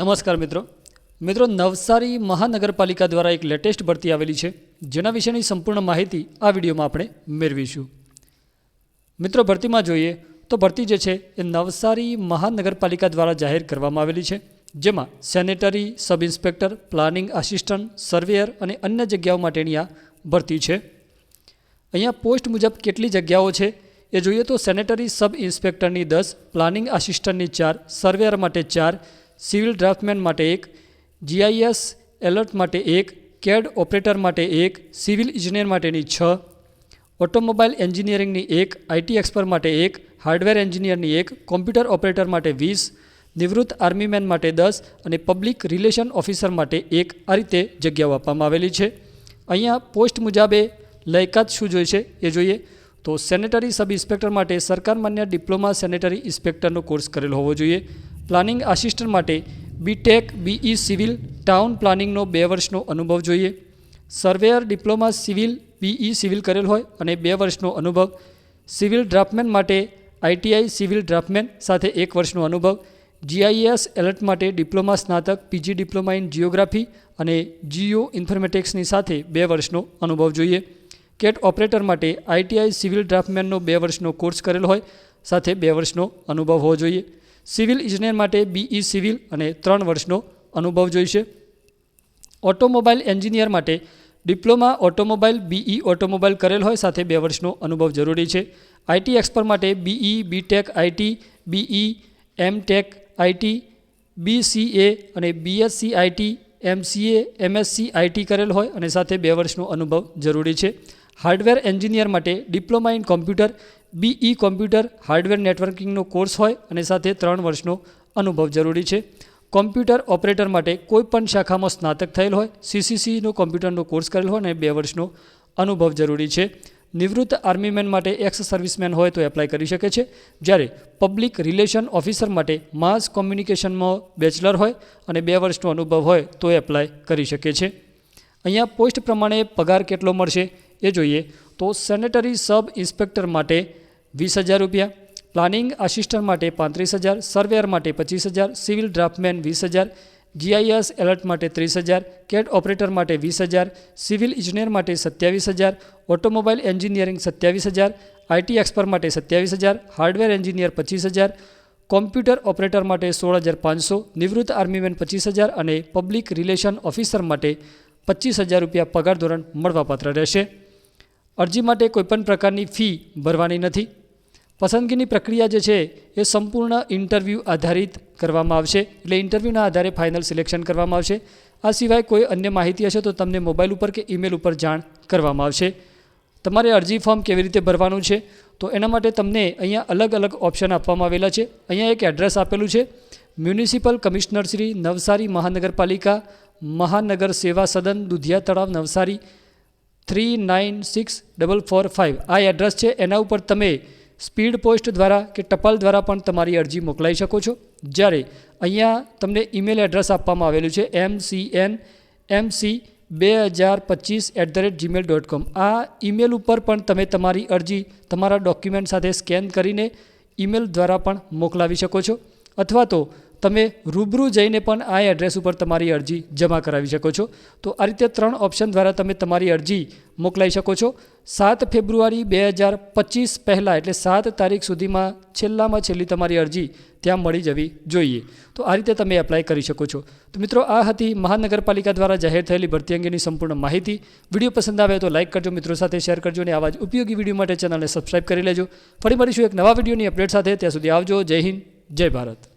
નમસ્કાર મિત્રો. મિત્રો, નવસારી મહાનગરપાલિકા દ્વારા એક લેટેસ્ટ ભરતી આવેલી છે. જેના વિશેની સંપૂર્ણ માહિતી આ વિડીયોમાં આપણે મેળવીશું. મિત્રો, ભરતીમાં જોઈએ તો ભરતી જે છે એ નવસારી મહાનગરપાલિકા દ્વારા જાહેર કરવામાં આવેલી છે. જેમાં sanitary, sub inspector, planning assistant, surveyor અને અન્ય જગ્યાઓ માટેની આ ભરતી છે. અહીંયા પોસ્ટ મુજબ કેટલી જગ્યાઓ છે એ જોઈએ તો સેનેટરી સબ ઇન્સ્પેક્ટરની દસ, પ્લાનિંગ આસિસ્ટન્ટની ચાર, સર્વેયર માટે ચાર સિવિલ ડ્રાફ્ટમેન માટે એક, જીઆઈએસ એલર્ટ માટે એક, કેડ ઓપરેટર માટે એક, સિવિલ ઇજનેર માટેની છ, ઓટોમોબાઈલ એન્જિનિયરિંગની એક, આઈટી એક્સપર્ટ માટે એક, હાર્ડવેર એન્જિનિયરની એક, કોમ્પ્યુટર ઓપરેટર માટે વીસ, નિવૃત્ત આર્મીમેન માટે દસ અને પબ્લિક રિલેશન ઓફિસર માટે એક આ રીતે જગ્યાઓ આપવામાં આવેલી છે. અહીંયા પોસ્ટ મુજબે લાયકાત શું જોઈશે એ જોઈએ. તો સેનેટરી સબ ઇન્સ્પેક્ટર માટે સરકાર માન્ય ડિપ્લોમા સેનેટરી ઇન્સ્પેક્ટરનો કોર્સ કરેલો હોવો જોઈએ. પ્લાનિંગ આસિસ્ટન્ટ માટે બીટેક બીઈ સિવિલ ટાઉન પ્લાનિંગનો બે વર્ષનો અનુભવ જોઈએ. Surveyor diploma civil BE civil કરેલ હોય અને બે વર્ષનો અનુભવ. સિવિલ ડ્રાફ્ટમેન માટે આઈટીઆઈ સિવિલ ડ્રાફ્ટમેન સાથે એક વર્ષનો અનુભવ. જીઆઈએસ એલર્ટ માટે ડિપ્લોમા સ્નાતક પીજી ડિપ્લોમા ઇન જિયોગ્રાફી અને જીઓ ઇન્ફોર્મેટિક્સની સાથે બે વર્ષનો અનુભવ જોઈએ. કેટ ઓપરેટર માટે આઈટીઆઈ સિવિલ ડ્રાફ્ટમેનનો બે વર્ષનો કોર્સ કરેલ હોય સાથે બે વર્ષનો અનુભવ હોવો જોઈએ. સિવિલ ઇજનેર માટે બીઈ સિવિલ અને ત્રણ વર્ષનો અનુભવ જોઈશે. ઓટોમોબાઈલ એન્જિનિયર માટે ડિપ્લોમા ઓટોમોબાઈલ બીઈ ઓટોમોબાઈલ કરેલ હોય સાથે બે વર્ષનો અનુભવ જરૂરી છે. આઈટી એક્સપર્ટ માટે BE BTech IT BE MTech IT BCA અને BSc IT MCA MSc IT કરેલ હોય અને સાથે બે વર્ષનો અનુભવ જરૂરી છે. હાર્ડવેર એન્જિનિયર માટે diploma in computer BE computer hardware નેટવર્કિંગનો course હોય અને સાથે ત્રણ વર્ષનો અનુભવ જરૂરી છે. કોમ્પ્યુટર ઓપરેટર માટે કોઈપણ શાખામાં સ્નાતક થયેલ હોય, સીસીસીનો કોમ્પ્યુટરનો કોર્સ કરેલ હોય અને બે વર્ષનો અનુભવ જરૂરી છે. નિવૃત્ત આર્મીમેન માટે એક્સ સર્વિસમેન હોય તો એપ્લાય કરી શકે છે. જ્યારે પબ્લિક રિલેશન ઓફિસર માટે માસ કોમ્યુનિકેશનમાં બેચલર હોય અને બે વર્ષનો અનુભવ હોય તો એપ્લાય કરી શકે છે. અહીંયા પોસ્ટ પ્રમાણે પગાર કેટલો મળશે એ જોઈએ. તો સેનેટરી સબ ઇન્સ્પેક્ટર માટે વીસ હજાર રૂપિયા, પ્લાનિંગ આસિસ્ટન્ટ માટે પાંત્રીસ હજાર, સર્વેયર માટે પચીસ હજાર, સિવિલ ડ્રાફ્ટમેન વીસ હજાર, જીઆઈએસ એલર્ટ માટે ત્રીસ હજાર, કેટ ઓપરેટર માટે વીસ હજાર, સિવિલ ઇજનેર માટે સત્યાવીસ હજાર, ઓટોમોબાઈલ એન્જિનિયરિંગ સત્યાવીસ હજાર, આઈટી એક્સપર્ટ માટે સત્યાવીસ હજાર, હાર્ડવેર એન્જિનિયર પચીસ હજાર, કોમ્પ્યુટર ઓપરેટર માટે સોળ હજાર પાંચસો, નિવૃત્ત આર્મીમેન પચીસ હજાર અને પબ્લિક રિલેશન ઓફિસર માટે પચીસ હજાર રૂપિયા પગાર ધોરણ મળવાપાત્ર રહેશે. અરજી માટે કોઈપણ પ્રકારની ફી ભરવાની નથી. પસંદગીની પ્રક્રિયા જે છે એ સંપૂર્ણ ઇન્ટરવ્યૂ આધારિત કરવામાં આવશે. એટલે ઇન્ટરવ્યૂના આધારે ફાઇનલ સિલેક્શન કરવામાં આવશે. આ સિવાય કોઈ અન્ય માહિતી હશે તો તમને મોબાઈલ ઉપર કે ઈમેલ ઉપર જાણ કરવામાં આવશે. તમારે અરજી ફોર્મ કેવી રીતે ભરવાનું છે? તો એના માટે તમને અહીંયા અલગ અલગ ઓપ્શન આપવામાં આવેલા છે. અહીંયા એક એડ્રેસ આપેલું છે. મ્યુનિસિપલ કમિશનર શ્રી નવસારી મહાનગરપાલિકા, મહાનગર સેવા સદન, Dudhiya Talav, Navsari. Three nine six double four five આ એડ્રેસ છે. એના ઉપર તમે સ્પીડ પોસ્ટ દ્વારા કે ટપાલ દ્વારા પણ તમારી અરજી મોકલાવી શકો છો. જ્યારે અહીંયા તમને ઈમેલ એડ્રેસ આપવામાં આવેલું છે. M C N M C બે હજાર પચીસ at the rate Gmail dot com આ ઈમેલ ઉપર પણ તમે તમારી અરજી તમારા ડોક્યુમેન્ટ સાથે સ્કેન કરીને ઈમેલ દ્વારા પણ મોકલાવી શકો છો. અથવા તો તમે રૂબરૂ જઈને પણ આ એડ્રેસ ઉપર તમારી અરજી જમા કરાવી શકો છો. તો આ રીતે ત્રણ ઓપ્શન દ્વારા તમે તમારી અરજી મોકલાવી શકો છો. સાત ફેબ્રુઆરી બે હજાર પચીસ પહેલાં એટલે સાત તારીખ સુધીમાં છેલ્લામાં છેલ્લી તમારી અરજી ત્યાં મળી જવી જોઈએ. તો આ રીતે તમે એપ્લાય કરી શકો છો. તો મિત્રો, આ હતી મહાનગરપાલિકા દ્વારા જાહેર થયેલી ભરતી અંગેની સંપૂર્ણ માહિતી. વીડિયો પસંદ આવે તો લાઇક કરજો, મિત્રો સાથે શેર કરજો અને આવા જ ઉપયોગી વીડિયો માટે ચેનલને સબસ્ક્રાઇબ કરી લેજો. ફરી મળીશું એક નવા વિડીયોની અપડેટ સાથે. ત્યાં સુધી આવજો. જય હિન્દ, જય ભારત.